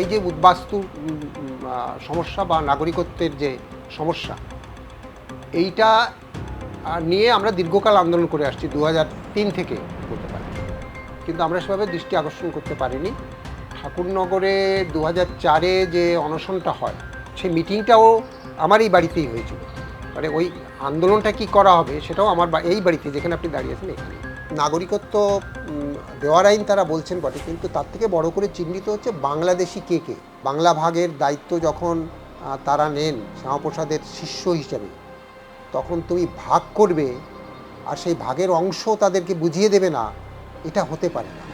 এই যে উদ্বাস্তু সমস্যা বা নাগরিকত্বের যে সমস্যা, এইটা নিয়ে আমরা দীর্ঘকাল আন্দোলন করে আসছি দু থেকে বলতে পারি কিন্তু আমরা সেভাবে দৃষ্টি আকর্ষণ করতে পারিনি। ঠাকুরনগরে দু চারে যে অনশনটা হয়, সেই মিটিংটাও আমার এই বাড়িতেই হয়েছিল। মানে ওই আন্দোলনটা কি করা হবে সেটাও আমার এই বাড়িতে যেখানে আপনি দাঁড়িয়েছেন এখানে। নাগরিকত্ব দেওয়ার আইন তারা বলছেন বটে, কিন্তু তার থেকে বড় করে চিহ্নিত হচ্ছে বাংলাদেশি কে কে। বাংলা ভাগের দায়িত্ব যখন তারা নেন শ্যামাপ্রসাদের শিষ্য হিসেবে, তখন তুমি ভাগ করবে আর সেই ভাগের অংশ তাদেরকে বুঝিয়ে দেবে না, এটা হতে পারে না।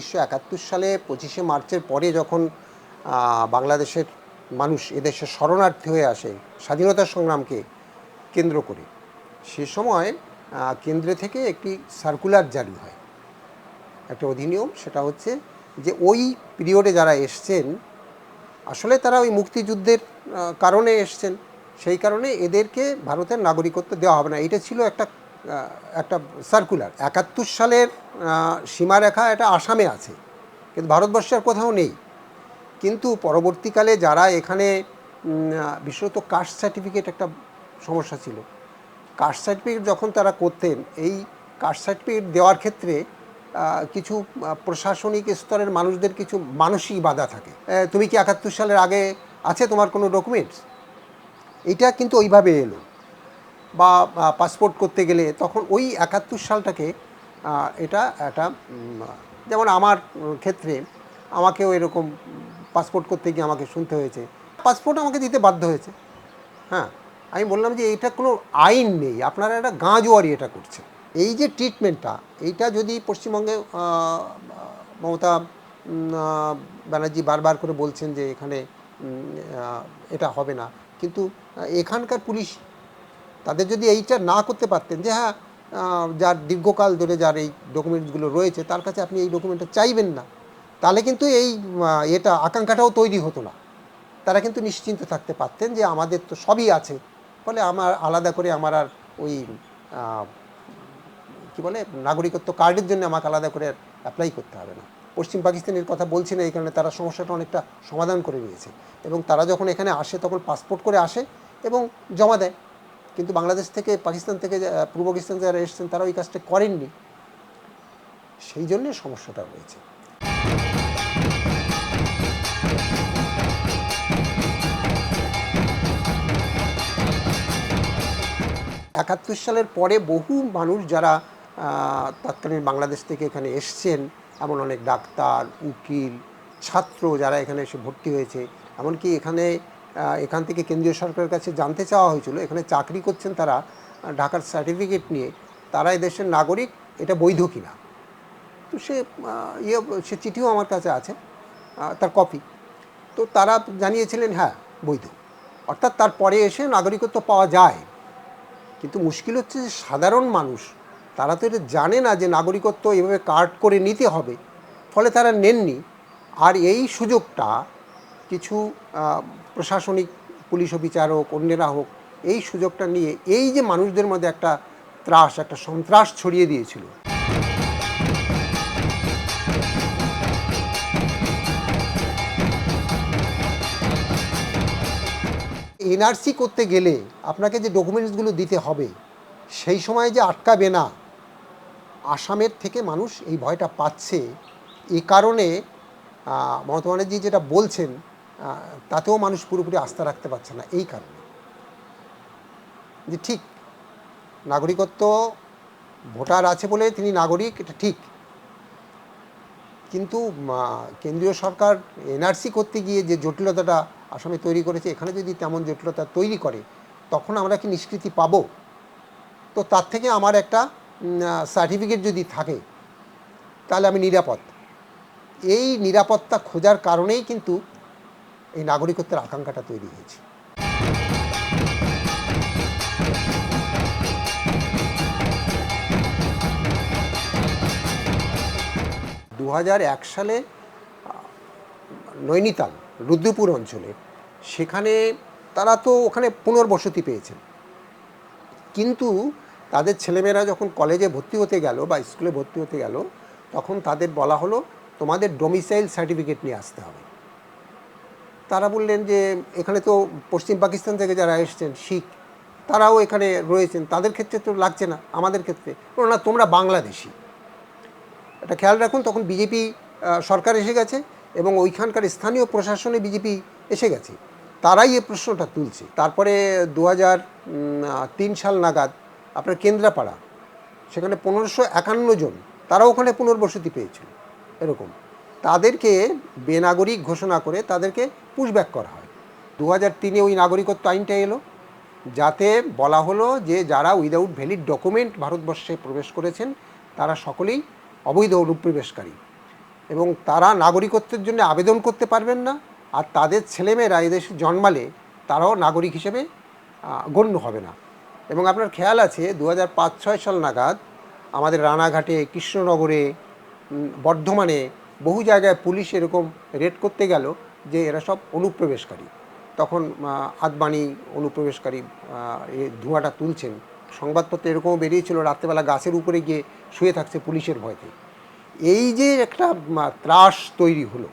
উনিশশো একাত্তর সালে পঁচিশে মার্চের পরে যখন বাংলাদেশের মানুষ এদেশে শরণার্থী হয়ে আসে, স্বাধীনতা সংগ্রামকে কেন্দ্র করে, সে সময় কেন্দ্রে থেকে একটি সার্কুলার জারি হয়। একটা অধিনিয়ম, সেটা হচ্ছে যে ওই পিরিয়ডে যারা এসছেন, আসলে তারা ওই মুক্তিযুদ্ধের কারণে এসছেন। সেই কারণে এদেরকে ভারতের নাগরিকত্ব দেওয়া হবে না। এটা ছিল একটা একটা সার্কুলার একাত্তর সালের সীমারেখা এটা আসামে আছে, কিন্তু ভারতবর্ষের কোথাও নেই। কিন্তু পরবর্তীকালে যারা এখানে বিশেষত কাস্ট সার্টিফিকেট একটা সমস্যা ছিল। কাস্ট সার্টিফিকেট যখন তারা করতেন, এই কাস্ট সার্টিফিকেট দেওয়ার ক্ষেত্রে কিছু প্রশাসনিক স্তরের মানুষদের কিছু মানসিক বাধা থাকে। তুমি কি একাত্তর সালের আগে আছে তোমার কোনো ডকুমেন্টস এটা কিন্তু ওইভাবে এলো। বা পাসপোর্ট করতে গেলে তখন ওই একাত্তর সালটাকে এটা একটা যেমন আমার ক্ষেত্রে আমাকেও এরকম পাসপোর্ট করতে গিয়ে আমাকে শুনতে হয়েছে। পাসপোর্ট আমাকে দিতে বাধ্য হয়েছে। হ্যাঁ আমি বললাম যে এটা কোনো আইন নেই, আপনারা একটা গাঁজোয়ারি এটা করছে এই যে ট্রিটমেন্টটা এইটা যদি পশ্চিমবঙ্গে মমতা ব্যানার্জি বারবার করে বলছেন যে এখানে এটা হবে না। কিন্তু এখানকার পুলিশ তাদের যদি এইটা না করতে পারতেন যে হ্যাঁ যার দীর্ঘকাল ধরে যার এই ডকুমেন্টসগুলো রয়েছে, তার কাছে আপনি এই ডকুমেন্টটা চাইবেন না, তাহলে কিন্তু এই এটা আকাঙ্ক্ষাটাও তৈরি হতো না। তারা কিন্তু নিশ্চিন্ত থাকতে পারতেন যে আমাদের তো সবই আছে। ফলে আমার আলাদা করে আমার আর ওই কি বলে, নাগরিকত্ব কার্ডের জন্য আমাকে আলাদা করে অ্যাপ্লাই করতে হবে না। পশ্চিম পাকিস্তানের কথা বলছি না, এই কারণে তারা সমস্যাটা অনেকটা সমাধান করে নিয়েছে। এবং তারা যখন এখানে আসে, তখন পাসপোর্ট করে আসে এবং জমা দেয়। কিন্তু বাংলাদেশ থেকে, পাকিস্তান থেকে পূর্ব পাকিস্তান যারা এসেছেন তারা ওই কাজটা করেননি। সেই জন্যে সমস্যাটা রয়েছে একাত্তর সালের পরে বহু মানুষ যারা তৎকালীন বাংলাদেশ থেকে এখানে এসছেন, এমন অনেক ডাক্তার, উকিল, ছাত্র যারা এখানে এসে ভর্তি হয়েছে, এমনকি এখানে এখান থেকে কেন্দ্রীয় সরকারের কাছে জানতে চাওয়া হয়েছিল, এখানে চাকরি করছেন তারা ঢাকার সার্টিফিকেট নিয়ে, তারা এদেশের নাগরিক, এটা বৈধ কিনা? তো সে ইয়ে সে চিঠিও আমার কাছে আছে তার কপি তো তারা জানিয়েছিলেন হ্যাঁ বৈধ। অর্থাৎ তারপরে এসে নাগরিকত্ব পাওয়া যায়। কিন্তু মুশকিল হচ্ছে যে সাধারণ মানুষ, তারা তো এটা জানে না যে নাগরিকত্ব এভাবে কার্ড করে নিতে হবে, ফলে তারা নেননি। আর এই সুযোগটা কিছু প্রশাসনিক পুলিশ বিচারক অন্যেরা হোক, এই সুযোগটা নিয়ে এই যে মানুষদের মধ্যে একটা ত্রাস, একটা সন্ত্রাস ছড়িয়ে দিয়েছিল। এনআরসি করতে গেলে আপনাকে যে ডকুমেন্টসগুলো দিতে হবে, সেই সময় যে আটকাবে না, আসামের থেকে মানুষ এই ভয়টা পাচ্ছে। এই কারণে মমতা ব্যানার্জি যেটা বলছেন তাতেও মানুষ পুরোপুরি আস্থা রাখতে পারছে না এই কারণে। যে ঠিক, নাগরিকত্ব ভোটার আছে বলে তিনি নাগরিক, এটা ঠিক। কিন্তু কেন্দ্রীয় সরকার, এনআরসি করতে গিয়ে যে জটিলতাটা আসামে তৈরি করেছে, এখানে যদি তেমন জটিলতা তৈরি করে, তখন আমরা কি নিষ্কৃতি পাবো? তো তার থেকে আমার একটা সার্টিফিকেট যদি থাকে, তাহলে আমি নিরাপদ। এই নিরাপত্তা খোঁজার কারণেই কিন্তু এই নাগরিকত্বের আকাঙ্ক্ষাটা তৈরি হয়েছে। দু সালে নৈনিতাল, রুদ্রপুর অঞ্চলে, সেখানে তারা তো ওখানে পুনর্বসতি পেয়েছেন। কিন্তু তাদের ছেলেমেয়েরা যখন কলেজে ভর্তি হতে গেল বা স্কুলে ভর্তি হতে গেল, তখন তাদের বলা হলো, তোমাদের ডোমিসাইল সার্টিফিকেট নিয়ে আসতে হবে। তারা বললেন যে, এখানে তো পশ্চিম পাকিস্তান থেকে যারা এসছেন, শিখ, তারাও এখানে রয়েছেন। তাদের ক্ষেত্রে তো লাগছে না, আমাদের ক্ষেত্রে। না তোমরা বাংলাদেশি। এটা খেয়াল রাখুন, তখন বিজেপি সরকার এসে গেছে এবং ওইখানকার স্থানীয় প্রশাসনে বিজেপি এসে গেছে। তারাই এই প্রশ্নটা তুলছে। তারপরে দু তিন সাল নাগাদ আপনার কেন্দ্রাপাড়া, সেখানে পনেরোশো একান্ন জন, তারাও ওখানে পুনর্বসতি পেয়েছিল। এরকম। তাদেরকে বেনাগরিক ঘোষণা করে তাদেরকে পুশব্যাক করা হয়। দু হাজার তিনে ওই নাগরিকত্ব আইনটা এলো, যাতে বলা হলো যে যারা উইদাউট ভ্যালিড ডকুমেন্ট ভারতবর্ষে প্রবেশ করেছেন, তারা সকলেই অবৈধ অনুপ্রবেশকারী এবং তারা নাগরিকত্বের জন্য আবেদন করতে পারবেন না, আর তাদের ছেলেমেয়েরা এদেশে জন্মালে তারাও নাগরিক হিসেবে গণ্য হবে না। এবং আপনার খেয়াল আছে দু হাজার পাঁচ, ছয় সাল নাগাদ আমাদের রানাঘাটে, কৃষ্ণনগরে বর্ধমানে বহু জায়গায় পুলিশ এরকম রেড করতে গেল যে এরা সব অনুপ্রবেশকারী। তখন আদবাণী অনুপ্রবেশকারী এ ধোঁয়াটা তুলছেন। সংবাদপত্রে এরকমও বেরিয়েছিল, রাত্রেবেলা গাছের উপরে গিয়ে শুয়ে থাকছে পুলিশের ভয়তে। এই যে একটা ত্রাস তৈরি হলো।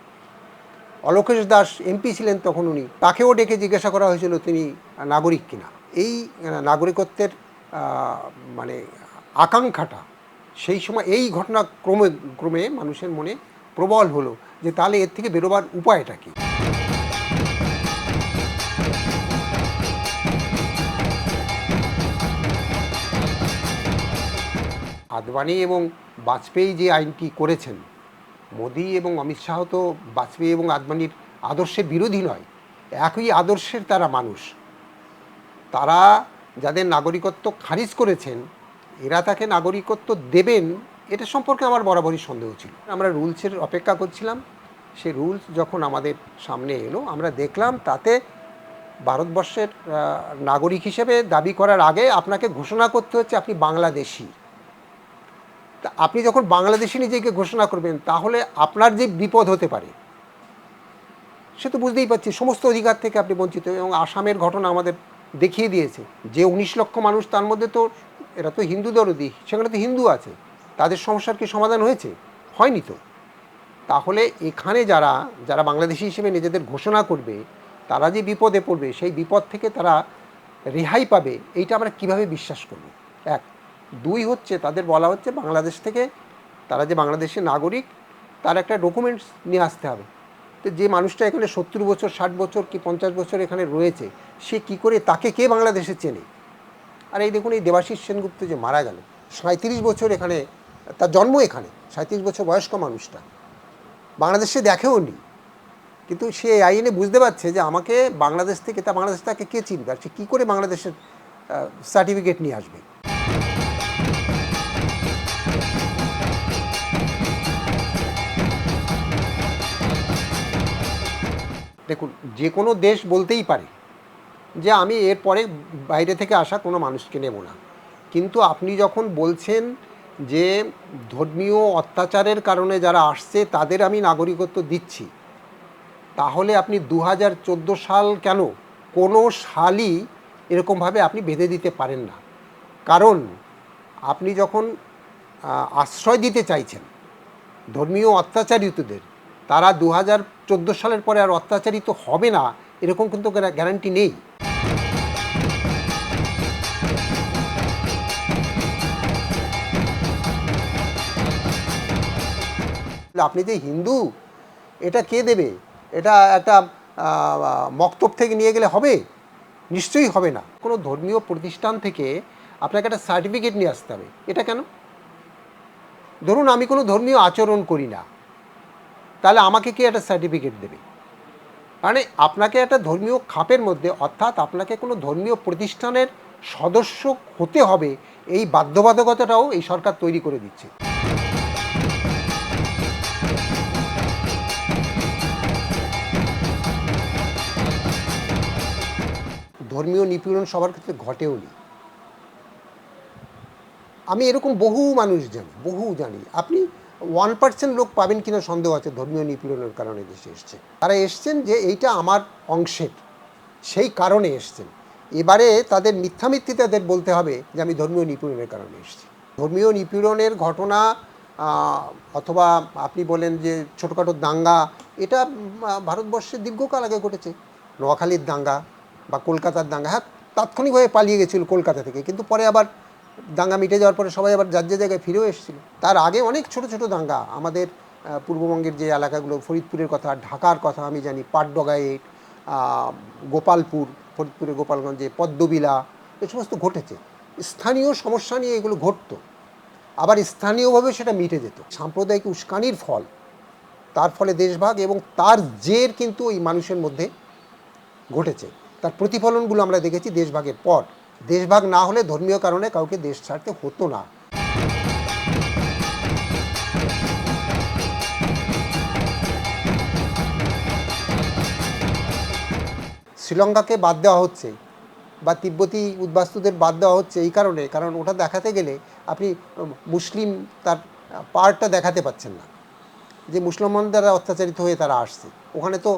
অলোকেশ দাস এমপি ছিলেন তখন উনি। তাকেও ডেকে জিজ্ঞাসা করা হয়েছিল তিনি নাগরিক কিনা। এই নাগরিকত্বের মানে আকাঙ্ক্ষাটা, সেই সময়, এই ঘটনা ক্রমে ক্রমে মানুষের মনে প্রবল হলো যে তাহলে এর থেকে বেরোবার উপায়টা কী? আদবানি এবং বাজপেয়ী যে আইনটি করেছেন, মোদি এবং অমিত শাহ তো বাজপেয়ী এবং আদবানির আদর্শের বিরোধী নয়, একই আদর্শের তারা মানুষ। তারা যাদের নাগরিকত্ব খারিজ করেছেন, এরা তাকে নাগরিকত্ব দেবেন এটা সম্পর্কে আমার বরাবরই সন্দেহ ছিল। আমরা রুলসের অপেক্ষা করছিলাম। সেই রুলস যখন আমাদের সামনে এলো, আমরা দেখলাম তাতে ভারতবর্ষের নাগরিক হিসেবে দাবি করার আগে আপনাকে ঘোষণা করতে হচ্ছে আপনি বাংলাদেশি। তা আপনি যখন বাংলাদেশি নিজেকে ঘোষণা করবেন, তাহলে আপনার যে বিপদ হতে পারে, সে তো বুঝতেই পারছি, সমস্ত অধিকার থেকে আপনি বঞ্চিত। এবং আসামের ঘটনা আমাদের দেখিয়ে দিয়েছে। যে উনিশ লক্ষ মানুষ তার মধ্যে তো, এরা তো হিন্দু দরদি, সেখানে তো হিন্দু আছে। তাদের সমস্যার কি সমাধান হয়েছে? হয়নি তো। তাহলে এখানে যারা যারা বাংলাদেশি হিসেবে নিজেদের ঘোষণা করবে, তারা যে বিপদে পড়বে, সেই বিপদ থেকে তারা রেহাই পাবে, এইটা আমরা কীভাবে বিশ্বাস করব? এক। দুই হচ্ছে তাদের বলা হচ্ছে বাংলাদেশ থেকে তারা যে বাংলাদেশের নাগরিক, তার একটা ডকুমেন্টস নিয়ে আসতে হবে। তো যে মানুষটা এখানে সত্তর বছর, ষাট বছর কি পঞ্চাশ বছর এখানে রয়েছে, সে কি করে তাকে কে বাংলাদেশে চেনে? আর এই দেখুন, এই দেবাশিস সেনগুপ্ত যে মারা গেল সাঁত্রিশ বছর এখানে তার জন্ম এখানে সাঁত্রিশ বছর বয়স্ক মানুষটা। বাংলাদেশে দেখেও নি। কিন্তু সে আইনে বুঝতে পারছে যে আমাকে বাংলাদেশ থেকে, তা বাংলাদেশ তাকে কে চিনবে? আর সে কী করে বাংলাদেশের সার্টিফিকেট নিয়ে আসবে? দেখুন, যে কোনো দেশ বলতেই পারে যে আমি এরপরে বাইরে থেকে আসা কোনো মানুষকে নেব না। কিন্তু আপনি যখন বলছেন যে ধর্মীয় অত্যাচারের কারণে যারা আসছে, তাদের আমি নাগরিকত্ব দিচ্ছি। তাহলে আপনি দু হাজার চোদ্দ সাল কেন? কোনো সালই এরকমভাবে আপনি বেঁধে দিতে পারেন না। কারণ আপনি যখন আশ্রয় দিতে চাইছেন ধর্মীয় অত্যাচারিতদের, তারা দু হাজার চোদ্দ সালের পরে আর অত্যাচারিত হবে না, এরকম কিন্তু গ্যারান্টি নেই। আপনি যে হিন্দু, এটা কে দেবে? এটা একটা মক্তব থেকে নিয়ে গেলে হবে? নিশ্চয়ই হবে না। কোনো ধর্মীয় প্রতিষ্ঠান থেকে আপনাকে একটা সার্টিফিকেট নিয়ে আসতে হবে। এটা কেন? ধরুন আমি কোনো ধর্মীয় আচরণ করি না, তাহলে আমাকে কি একটা সার্টিফিকেট দেবে? মানে আপনাকে একটা ধর্মীয় খাপের মধ্যে, অর্থাৎ আপনাকে কোনো ধর্মীয় প্রতিষ্ঠানের সদস্য হতে হবে, এই বাধ্যবাধকতাটাও এই সরকার তৈরি করে দিচ্ছে। ধর্মীয় নিপীড়ন সবার ক্ষেত্রে ঘটেও নি। আমি এরকম বহু মানুষ জানি, বহু জানি। আপনি ওয়ান পার্সেন্ট লোক পাবেন কিনা সন্দেহ আছে, ধর্মীয় নিপীড়নের কারণে দেশে এসছে। তারা এসছেন যে এইটা আমার অংশের, সেই কারণে এসছেন। এবারে তাদের মিথ্যা তাদের বলতে হবে যে আমি ধর্মীয় নিপীড়নের কারণে এসেছি। ধর্মীয় নিপীড়নের ঘটনা অথবা আপনি বলেন যে ছোটোখাটো দাঙ্গা, এটা ভারতবর্ষে দীর্ঘকাল আগে ঘটেছে। নোয়াখালীর দাঙ্গা বা কলকাতার দাঙ্গা হ্যাঁ তাৎক্ষণিকভাবে পালিয়ে গেছিল কলকাতা থেকে। কিন্তু পরে আবার দাঙ্গা মিটে যাওয়ার পরে সবাই আবার যার যে জায়গায় ফিরেও এসেছিল। তার আগে অনেক ছোট ছোট দাঙ্গা। আমাদের পূর্ববঙ্গের যে এলাকাগুলো ফরিদপুরের কথা ঢাকার কথা আমি জানি পাটডগাইট আহ, গোপালপুর ফরিদপুরের গোপালগঞ্জে পদ্মবিলা এ সমস্ত ঘটেছে। স্থানীয় সমস্যা নিয়ে এগুলো ঘটতো। আবার স্থানীয়ভাবে সেটা মিটে যেত। সাম্প্রদায়িক উস্কানির ফল তার ফলে দেশভাগ এবং তার জের কিন্তু ওই মানুষের মধ্যে ঘটেছে। তার প্রতিফলনগুলো আমরা দেখেছি দেশভাগের পর। দেশভাগ না হলে ধর্মীয় কারণে কাউকে দেশ ছাড়তে হতো না। শ্রীলঙ্কাকে বাদ দেওয়া হচ্ছে বা তিব্বতী উদ্বাস্তুদের বাদ দেওয়া হচ্ছে এই কারণে, কারণ ওটা দেখাতে গেলে আপনি মুসলিম তার পার্টটা দেখাতে পাচ্ছেন না। যে মুসলমান দ্বারা অত্যাচারিত হয়ে তারা আসছে। ওখানে তো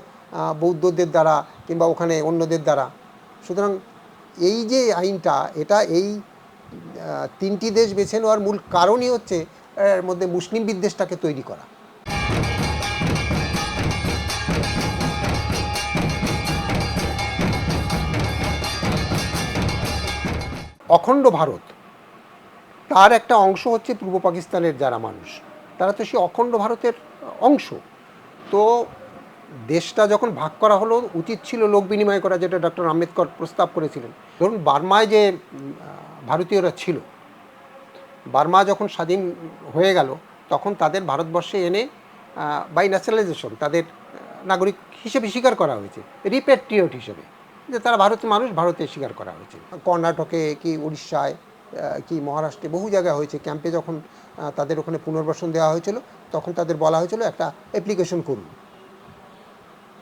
বৌদ্ধদের দ্বারা কিংবা ওখানে অন্যদের দ্বারা। সুতরাং এই যে আইনটা, এটা এই তিনটি দেশ বেছে নেওয়ার মূল কারণই হচ্ছে, এর মধ্যে মুসলিম বিদ্বেষটাকে তৈরি করা। অখণ্ড ভারত, তার একটা অংশ হচ্ছে পূর্ব পাকিস্তানের যারা মানুষ, তারা তো সে অখণ্ড ভারতের অংশ। তো দেশটা যখন ভাগ করা হলো, উচিত ছিল লোক বিনিময় করা, যেটা ডক্টর আম্বেদকর প্রস্তাব করেছিলেন। ধরুন, বার্মায় যে ভারতীয়রা ছিল, বার্মা যখন স্বাধীন হয়ে গেল, তখন তাদের ভারতবর্ষে এনে বাই ন্যাশনালাইজেশন তাদের নাগরিক হিসেবে স্বীকার করা হয়েছে। রিপেট্রিয়ট হিসেবে। যে তারা ভারতের মানুষ, ভারতে স্বীকার করা হয়েছে। কর্ণাটকে কি উড়িষ্যায় কি মহারাষ্ট্রে বহু জায়গায় হয়েছে। ক্যাম্পে যখন তাদের ওখানে পুনর্বাসন দেওয়া হয়েছিল, তখন তাদের বলা হয়েছিল একটা অ্যাপ্লিকেশন করুন।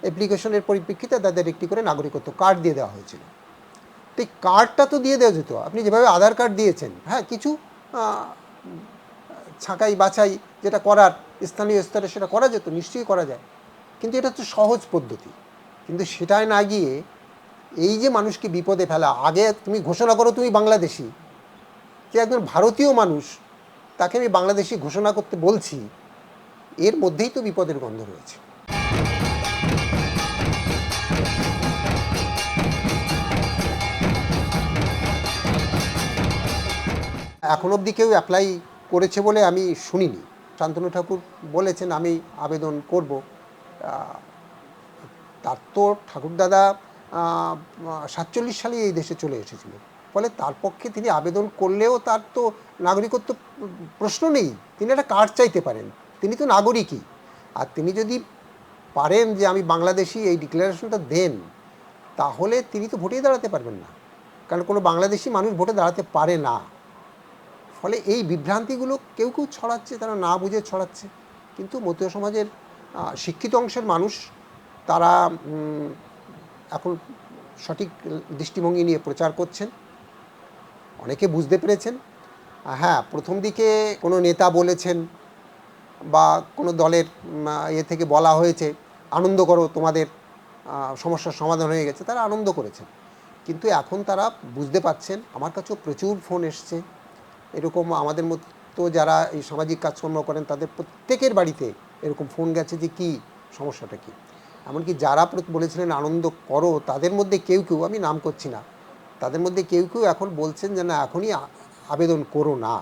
অ্যাপ্লিকেশনের পরিপ্রেক্ষিতে তাদের একটি করে নাগরিকত্ব কার্ড দিয়ে দেওয়া হয়েছিল। তো এই কার্ডটা তো দিয়ে দেওয়া যেত। আপনি যেভাবে আধার কার্ড দিয়েছেন হ্যাঁ কিছু ছাঁকাই বাছাই যেটা করার, স্থানীয় স্তরে সেটা করা যেত, নিশ্চয়ই করা যায়। কিন্তু এটা হচ্ছে সহজ পদ্ধতি। কিন্তু সেটায় না গিয়ে এই যে মানুষকে বিপদে ফেলা, আগে তুমি ঘোষণা করো তুমি বাংলাদেশি। যে একজন ভারতীয় মানুষ, তাকে আমি বাংলাদেশি ঘোষণা করতে বলছি, এর মধ্যেই তো বিপদের গন্ধ রয়েছে। এখন অবধি কেউ অ্যাপ্লাই করেছে বলে আমি শুনিনি। শান্তনু ঠাকুর বলেছেন, আমি আবেদন করব। তার তো ঠাকুরদাদা সাতচল্লিশ সালে এই দেশে চলে এসেছিল। ফলে তার পক্ষে তিনি আবেদন করলেও তার তো নাগরিকত্ব প্রশ্ন নেই। তিনি একটা কার্ড চাইতে পারেন। তিনি তো নাগরিকই। আর তিনি যদি পারেন যে আমি বাংলাদেশি এই ডিক্লারেশনটা দেন, তাহলে তিনি তো ভোটেই দাঁড়াতে পারবেন না। কারণ কোনো বাংলাদেশি মানুষ ভোটে দাঁড়াতে পারে না। ফলে এই বিভ্রান্তিগুলো কেউ কেউ ছড়াচ্ছে, তারা না বুঝে ছড়াচ্ছে। কিন্তু মতীয় সমাজের শিক্ষিত অংশের মানুষ, তারা এখন সঠিক দৃষ্টিভঙ্গি নিয়ে প্রচার করছেন। অনেকে বুঝতে পেরেছেন। হ্যাঁ প্রথম দিকে কোনো নেতা বলেছেন বা কোনো দলের ইয়ে থেকে বলা হয়েছে, আনন্দ করো, তোমাদের সমস্যার সমাধান হয়ে গেছে। তারা আনন্দ করেছেন। কিন্তু এখন তারা বুঝতে পারছেন, আমার কাছেও প্রচুর ফোন এসছে। এরকম আমাদের মতো যারা এই সামাজিক কাজকর্ম করেন, তাদের প্রত্যেকের বাড়িতে এরকম ফোন গেছে যে কি সমস্যাটা কী? এমনকি যারা বলেছিলেন আনন্দ করো, তাদের মধ্যে কেউ কেউ, আমি নাম করছি না, তাদের মধ্যে কেউ কেউ এখন বলছেন যে না, এখনই আবেদন করো না।